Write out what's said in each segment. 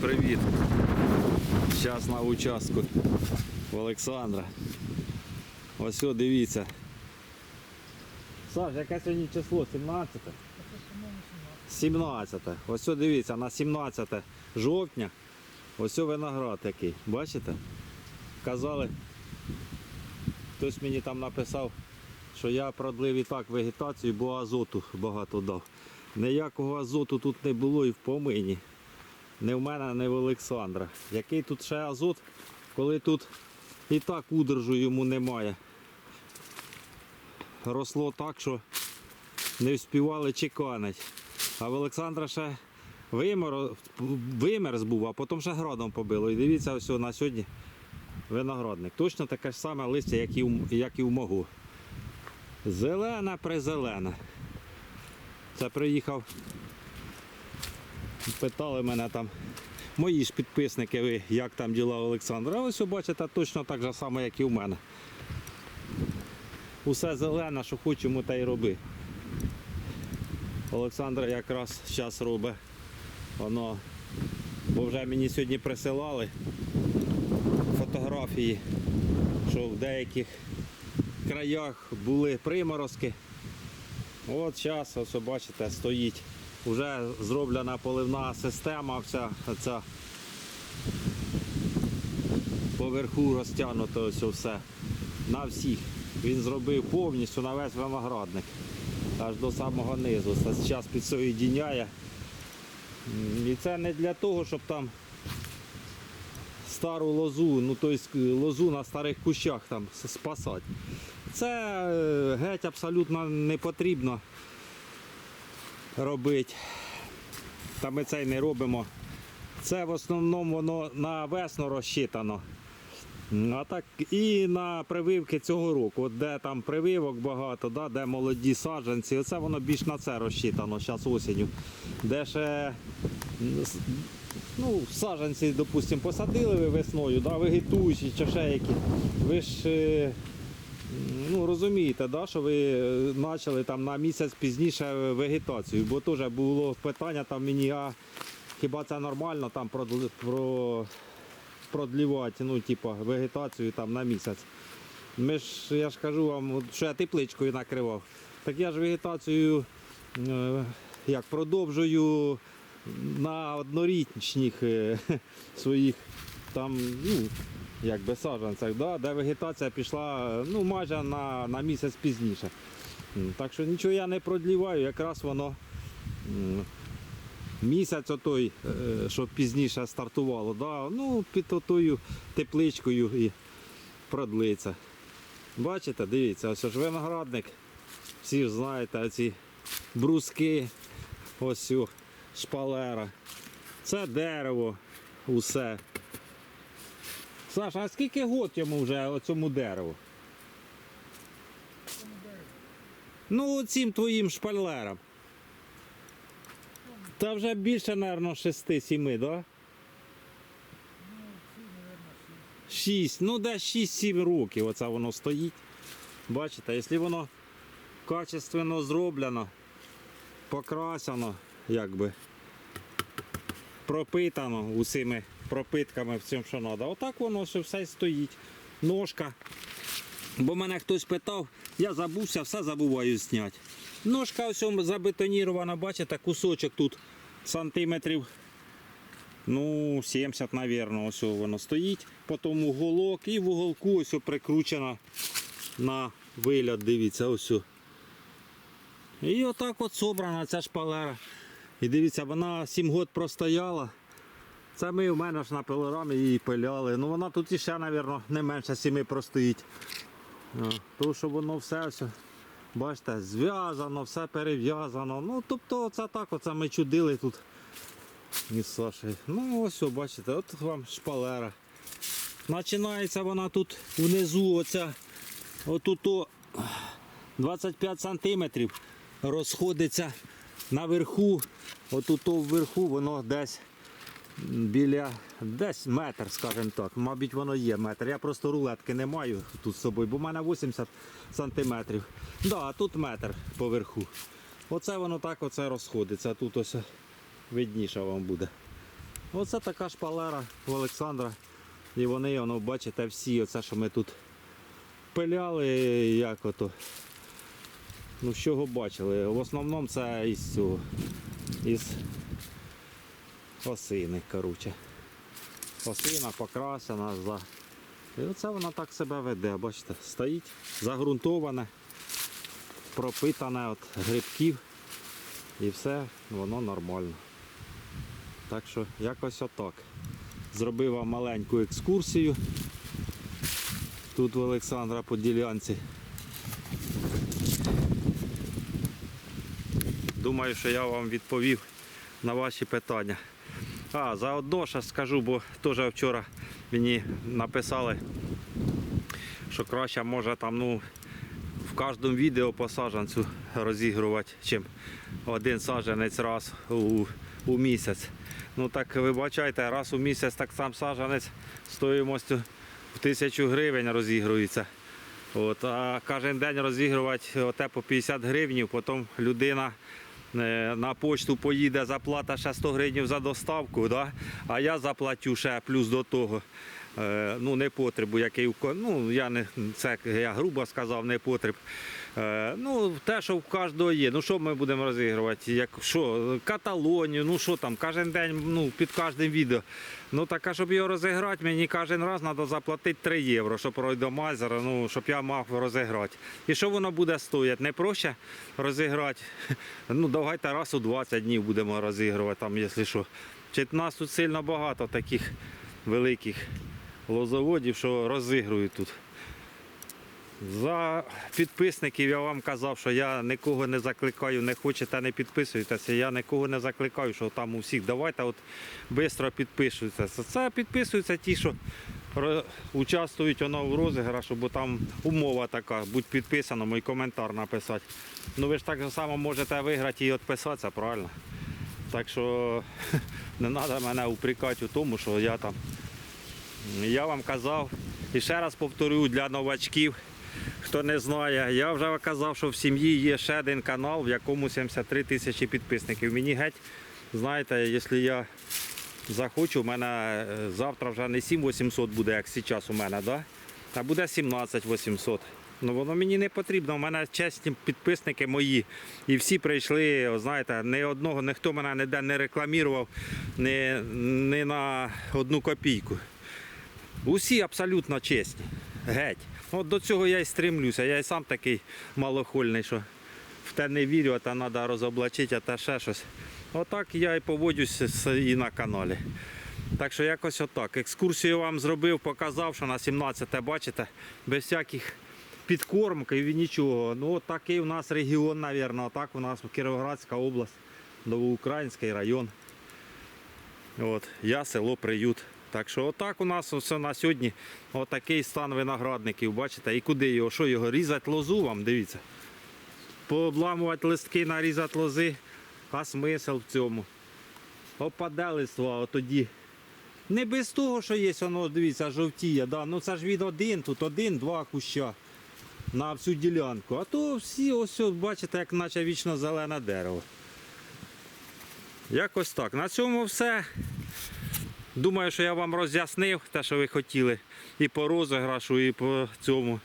привіт! Зараз на участку в Олександра. Ось о, дивіться. Саш, яке сьогодні число? 17? 17. Ось о, дивіться, на 17 жовтня. Ось о виноград такий. Бачите? Казали, хтось мені там написав, що я продлив і так вегетацію, бо азоту багато дав. Ніякого азоту тут не було і в помині. Не в мене, не в Олександра. Який тут ще азот, коли тут і так удержу йому немає. Росло так, що не вспівали чеканить. А в Олександра ще вимер, вимерз був, а потім ще градом побило. І дивіться, ось на сьогодні виноградник. Точно таке ж саме листя, як і, в- як і в мого. Зелена призелена. Це приїхав. Питали мене там мої ж підписники, ви, як там діла Олександра. Ось бачите точно так же само, як і в мене. Усе зелене, що хочемо, те й роби. Олександра якраз зараз робить. Воно, бо вже мені сьогодні присилали фотографії, що в деяких краях були приморозки. От зараз, ось бачите, стоїть. Вже зроблена поливна система, вся ця поверху розтягнуто ось все. На всіх. Він зробив повністю на весь виноградник. Аж до самого низу. Зараз підсоєдіняє. М, І це не для того, щоб там стару лозу, ну тобто лозу на старих кущах там спасати. Це е, геть абсолютно не потрібно робити. Та ми це й не робимо. Це в основному воно на весну розчитано. А так і на прививки цього року, От де там прививок багато, да, де молоді саджанці, оце воно більш на це розчитано зараз осінню. Де ще ну, саджанці, допустимо, посадили ви весною, да, вегетуючі чи ще які. Ви ж е, ну, розумієте, да, що ви е, почали там на місяць пізніше вегетацію, бо теж було питання там мені, а хіба це нормально там продлівати ну, типу, вегетацію там на місяць. Ми ж, я ж кажу вам, що я тепличкою накривав. Так я ж вегетацію е, як продовжую на однорічних е, своїх там, ну, якби саджанцях, да, де вегетація пішла ну, майже на, на місяць пізніше. Так що нічого я не продліваю, якраз воно місяць отой, е, що пізніше стартувало, да, ну, під отою тепличкою і продлиться. Бачите, дивіться, ось ж виноградник. Всі ж знаєте, ці бруски, ось шпалера. Це дерево, усе. Саша, а скільки год йому вже цьому дереву? Ну, цим твоїм шпалерам. Та вже більше, мабуть, 6-7, так? Да? Шість, ну де 6-7 років оце воно стоїть. Бачите, якщо воно качественно зроблено, покрасено, якби пропитано усіми пропитками в цьому, що треба. Отак воно все, стоїть. Ножка. Бо мене хтось питав, я забувся, все забуваю зняти. Ножка ось забетонірована, бачите, кусочок тут сантиметрів Ну, 70, напевно, ось воно стоїть. Потім уголок і в уголку ось прикручено на вигляд, дивіться, ось. І отак от собрана ця шпалера. І дивіться, вона 7 років простояла. Це ми в мене ж на пилорамі її пиляли. Ну вона тут іще, мабуть, не менше 7 простоїть. Тому що воно все, все бачите, зв'язано, все перев'язано. Ну, тобто, це так оце ми чудили тут із Сашею. Ну ось, бачите, от вам шпалера. Починається вона тут внизу, оця, отут о, 25 сантиметрів розходиться наверху, отут вверху воно десь біля десь метр, скажімо так. Мабуть, воно є метр. Я просто рулетки не маю тут з собою, бо в мене 80 сантиметрів. Да, а тут метр поверху. Оце воно так оце розходиться. Тут ось видніше вам буде. Оце така шпалера в Олександра. І вони, воно, бачите, всі, оце, що ми тут пиляли, як ото. Ну, з бачили? В основному це із цього. Із осини, коротше. Осина покрасена за. І оце вона так себе веде, бачите, стоїть, загрунтоване, пропитане від грибків і все, воно нормально. Так що якось отак. Зробив вам маленьку екскурсію. Тут в Олександра по ділянці. Думаю, що я вам відповів на ваші питання. А, заодно ще скажу, бо теж вчора мені написали, що краще може там ну, в кожному відео по саджанцю розігрувати, чим один саджанець раз у, у місяць. Ну так вибачайте, раз у місяць так сам саджанець стоїмостю в тисячу гривень розігрується. От, а кожен день розігрувати оте по 50 гривень, потім людина на почту поїде, заплата ще 100 гривень за доставку, да? а я заплатю ще плюс до того. Е, Ну, потребу, який ну, я не це я грубо сказав, не потреб. Е, Ну, те, що в кожного є. Ну що ми будемо розігрувати? Як що, Каталонію, ну що там, кожен день, ну, під кожним відео. Ну так, а щоб його розіграти, мені кожен раз треба заплатити 3 євро, щоб ройдомайзера, ну, щоб я мав розіграти. І що воно буде стояти? Не проще розіграти. Ну, давайте раз у 20 днів будемо розігрувати, там, якщо що. Чи нас тут сильно багато таких великих лозоводів, що розігрують тут. За підписників я вам казав, що я нікого не закликаю, не хочете, не підписуйтеся. Я нікого не закликаю, що там у всіх давайте от швидко підписуйтеся. Це підписуються ті, що участвують воно в розіграшу, бо там умова така, будь підписаному і коментар написати. Ну ви ж так само можете виграти і відписатися, правильно? Так що не треба мене упрекати у тому, що я там. Я вам казав, і ще раз повторю для новачків, хто не знає, я вже казав, що в сім'ї є ще один канал, в якому 73 тисячі підписників. Мені геть, знаєте, якщо я захочу, у мене е, завтра вже не 7800 буде, як зараз у мене, да? а буде 17800. Ну воно мені не потрібно. У мене чесні підписники мої. І всі прийшли, знаєте, ні одного, ніхто мене ніде не рекламував, ні, ні на одну копійку. Усі абсолютно чесні. Геть. От до цього я й стремлюся. Я й сам такий малохольний, що в те не вірю, а та треба розоблачити, а та ще щось. Отак я і поводжусь з- і на каналі. Так що якось отак. Екскурсію вам зробив, показав, що на 17 бачите, без всяких підкормків і нічого. Ну от у нас регіон, мабуть, отак у нас Кіровоградська область, Новоукраїнський район. От, я село Приют. Так що отак у нас все на сьогодні. Отакий стан виноградників, бачите, і куди його, що його різати лозу вам, дивіться. Пообламувати листки, нарізати лози, а смисл в цьому. Опаде листва, тоді. Не без того, що є, воно, дивіться, жовтіє. Да? Ну це ж він один, тут один-два куща на всю ділянку. А то всі ось бачите, як наче вічно зелене дерево. Якось так. На цьому все. Думаю, що я вам роз'яснив те, що ви хотіли. І по розіграшу, і по цьому.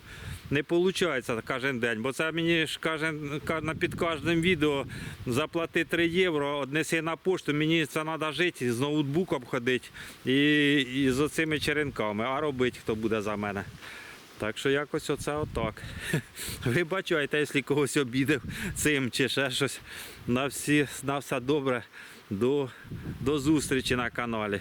Не виходить кожен день, бо це мені ж кожен, під кожним відео заплати 3 євро, однеси на пошту, мені це треба жити, з ноутбуком ходити і, і з оцими черенками, а робити хто буде за мене. Так що якось оце отак. Вибачайте, якщо когось обідав цим чи ще щось. На, всі, на все добре. До, до зустрічі на каналі.